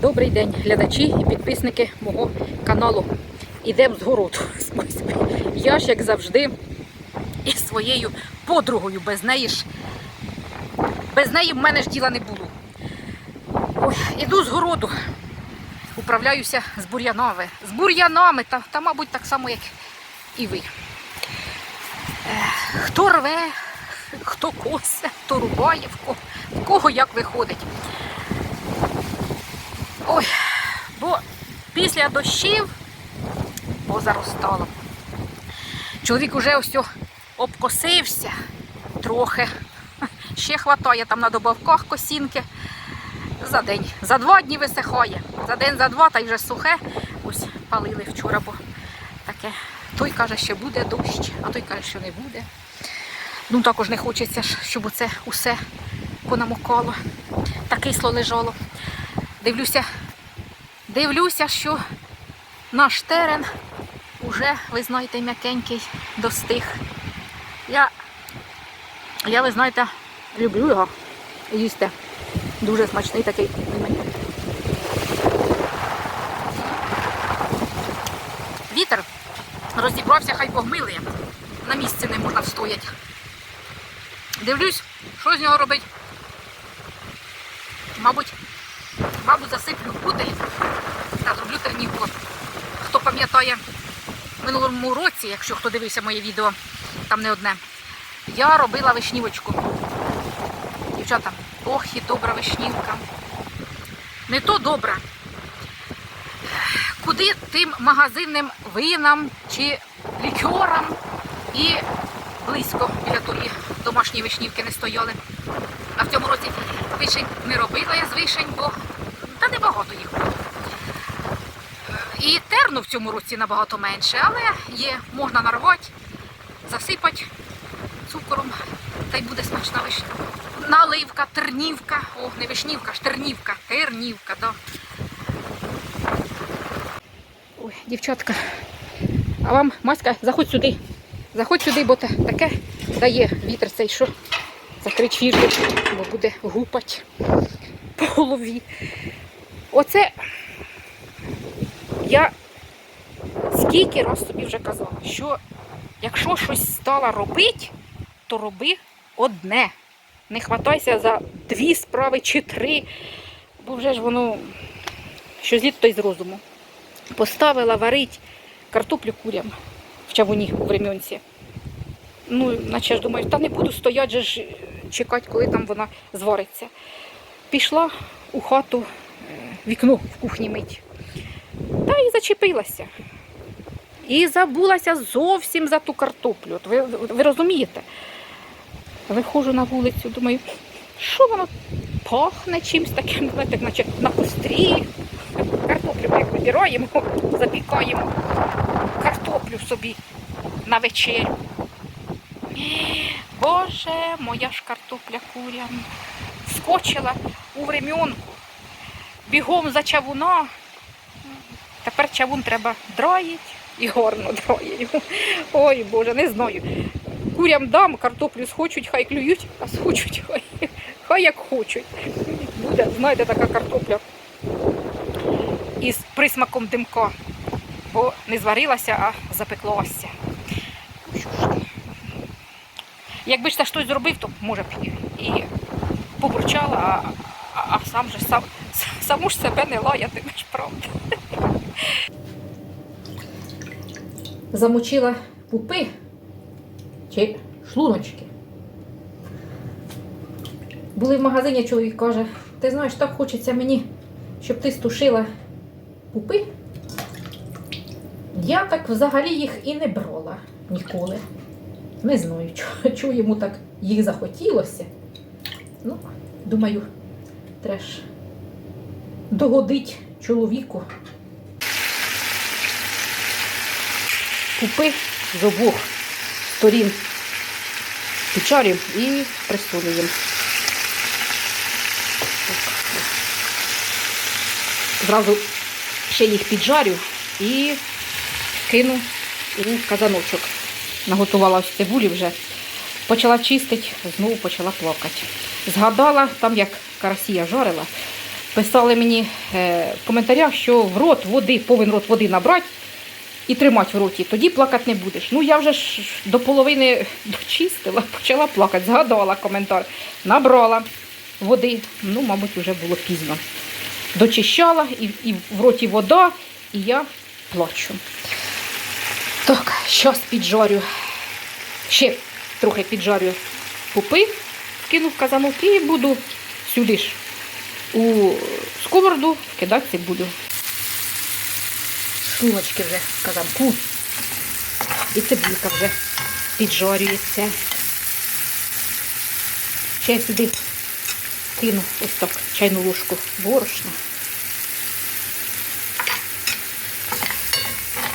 Добрий день, глядачі і підписники мого каналу. Ідемо з городу. Я ж, як завжди, із своєю подругою, без неї ж, без неї в мене ж діла не було. Ой, іду з городу, управляюся з бур'янами. З бур'янами, та, та, мабуть, так само, як і ви. Е, Хто рве, хто косе, хто рубає, в кого, в кого як виходить. Ой, бо після дощів позаростало. Чоловік уже ось обкосився трохи. Ще хватає там на добавках косінки. За день. За два дні висихає. За день, за два, та й вже сухе. Ось палили вчора, бо таке. Той каже, що буде дощ, а той каже, що не буде. Ну також не хочеться, щоб оце усе понамокало. Та кисло лежало. Дивлюся, дивлюся, що наш терен уже, ви знаєте, м'якенький достиг. Я, я, ви знаєте, люблю його їсти. Дуже смачний такий. Вітер розібрався, хай погмилує. На місці не можна встояти. Дивлюсь, що з нього робить. Мабуть, засиплю бути та зроблю тернівку. Хто пам'ятає в минулому році, якщо хто дивився моє відео, там не одне, я робила вишнівочку. Дівчата, ох і добра вишнівка. Не то добра. Куди тим магазинним винам чи лікерам і близько біля тої домашньої вишнівки не стояли. А в цьому році вишень не робила я з вишень, бо небагато їх було. Е, І терну в цьому році набагато менше, але є, можна нарвати, засипати цукором, та й буде смачна вишня. Наливка, тернівка, о, не вишнівка, ж тернівка, тернівка, да. Ой, дівчатка, а вам, Маська, заходь сюди. Заходь сюди, бо таке дає вітер цей, що закрить фірточку, бо буде гупать по голові. Оце я скільки раз собі вже казала, що якщо щось стала робити, то роби одне. Не хватайся за дві справи чи три, бо вже ж воно що зліт, то й з розуму. Поставила варить картоплю курям в чавуні у временці. Ну, наче ж думаю, та не буду стояти же ж чекати, коли там вона звариться. Пішла у хату, вікно в кухні мить. Та і зачепилася. І забулася зовсім за ту картоплю. От ви, ви розумієте? Виходжу на вулицю, думаю, що воно пахне чимось таким, знаєте, наче на кострі. Картоплю ми вибираємо, запікаємо картоплю собі на вечерю. Боже, моя ж картопля курям. Скочила у временку, бігом за чавуна. Тепер чавун треба драїть і гарно драїть. Ой, Боже, не знаю. Курям дам, картоплю схочуть, хай клюють, а схочуть, хай, хай як хочуть. Буде, знаєте, така картопля із присмаком димка, бо не зварилася, а запеклася. Якби ж це щось зробив, то може б і побурчала, а, а, сам же сам, саму ж себе не лаятимеш, правда. Замочила пупи чи шлуночки. Були в магазині, чоловік каже, ти знаєш, так хочеться мені, щоб ти стушила пупи. Я так взагалі їх і не брала ніколи. Не знаю, чого йому так їх захотілося. Ну, думаю, треш догодить чоловіку. Пупи з обох сторін печарю і присолюємо. Зразу ще їх піджарю і кину у казаночок. Наготувала цибулі вже. Почала чистити, знову почала плакати. Згадала, там як карасія жарила, писали мені е, в коментарях, що в рот води, повинен рот води набрати і тримати в роті, тоді плакати не будеш. Ну я вже ж до половини дочистила, почала плакати, згадала коментар, набрала води, ну, мабуть, вже було пізно. Дочищала, і, і в роті вода, і я плачу. Так, щас піджарю. Ще трохи піджарю пупи, кину в казанок і буду сюди ж у сковороду кидати цибулю. Шлуночки вже в казанку. І цибулька вже піджарюється. Ще я сюди кину ось так чайну ложку борошна.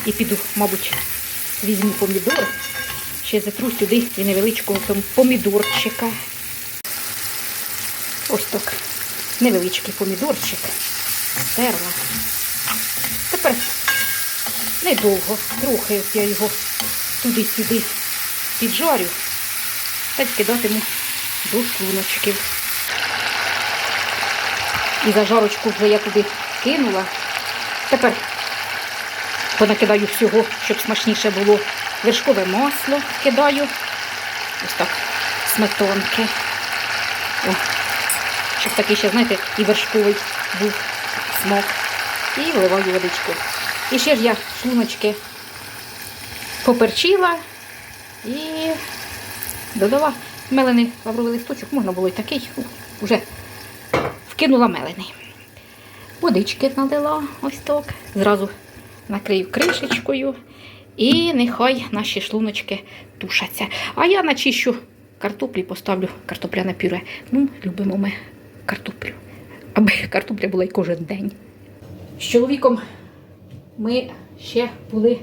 І піду, мабуть, візьму помідор. Ще затру сюди і невеличкого помідорчика. Ось так. Невеличкий помідорчик. Стерла. Тепер недовго, трохи я його туди-сюди піджарю та й до шлуночків. І зажарочку вже я туди кинула. Тепер понакидаю всього, щоб смачніше було. Вершкове масло кидаю. Ось так, сметанки. О, щоб такий ще, знаєте, і вершковий був смак. І вливаю водичку. І ще ж я шлуночки поперчила і додала мелений лавровий листочок, можна було і такий, вже вкинула мелений. Водички налила ось так. Зразу накрию кришечкою. І нехай наші шлуночки тушаться. А я начищу картоплі, поставлю картопляне пюре. Ну, любимо ми картоплю. Аби картопля була й кожен день. З чоловіком ми ще були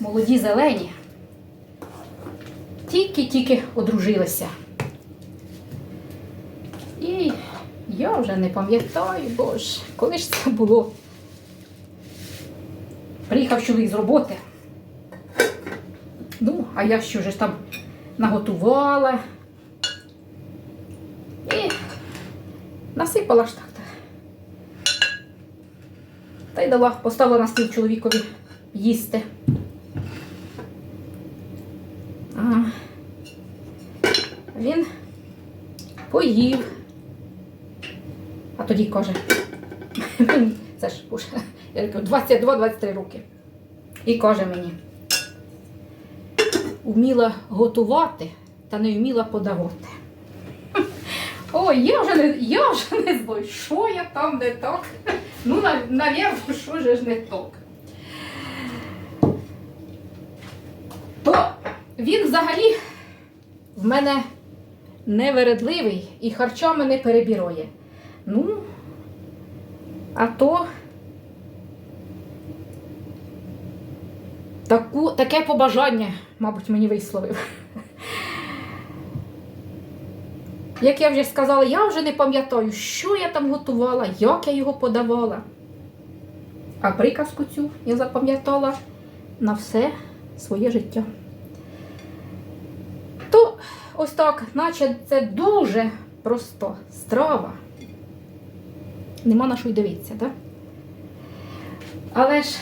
молоді зелені. Тільки-тільки одружилися. І я вже не пам'ятаю, боже, коли ж це було. Приїхав чоловік з роботи. А я що ж там наготувала. І насипала ж так. Та й дала, поставила на стіл чоловікові їсти. А, він поїв. А тоді каже, це ж уже, я кажу, 22-23 роки. І каже мені, вміла готувати та не вміла подавати. Ой, я вже не, я вже не знаю, що я там не так. Ну, нав- навірно, що же ж не так. То він взагалі в мене невередливий і харчами не перебірує. Ну, а то таку, таке побажання, мабуть, мені висловив. Як я вже сказала, я вже не пам'ятаю, що я там готувала, як я його подавала. А приказку цю я запам'ятала на все своє життя. То ось так, наче це дуже просто страва. Нема на що й дивитися, так? Але ж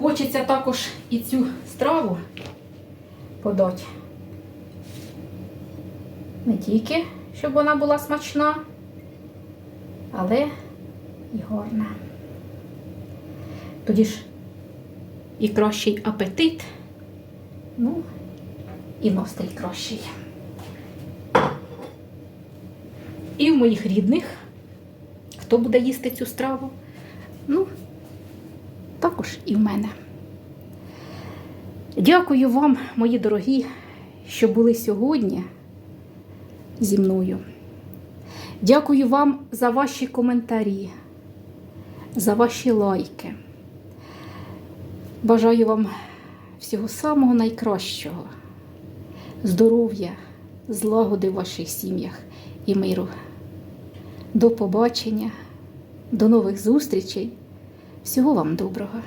хочеться також і цю страву подати. Не тільки, щоб вона була смачна, але і гарна. Тоді ж і кращий апетит, ну, і настрій кращий. І в моїх рідних, хто буде їсти цю страву, ну, також і в мене. Дякую вам, мої дорогі, що були сьогодні зі мною. Дякую вам за ваші коментарі, за ваші лайки. Бажаю вам всього самого найкращого, здоров'я, злагоди в ваших сім'ях і миру. До побачення, до нових зустрічей. Всього вам доброго!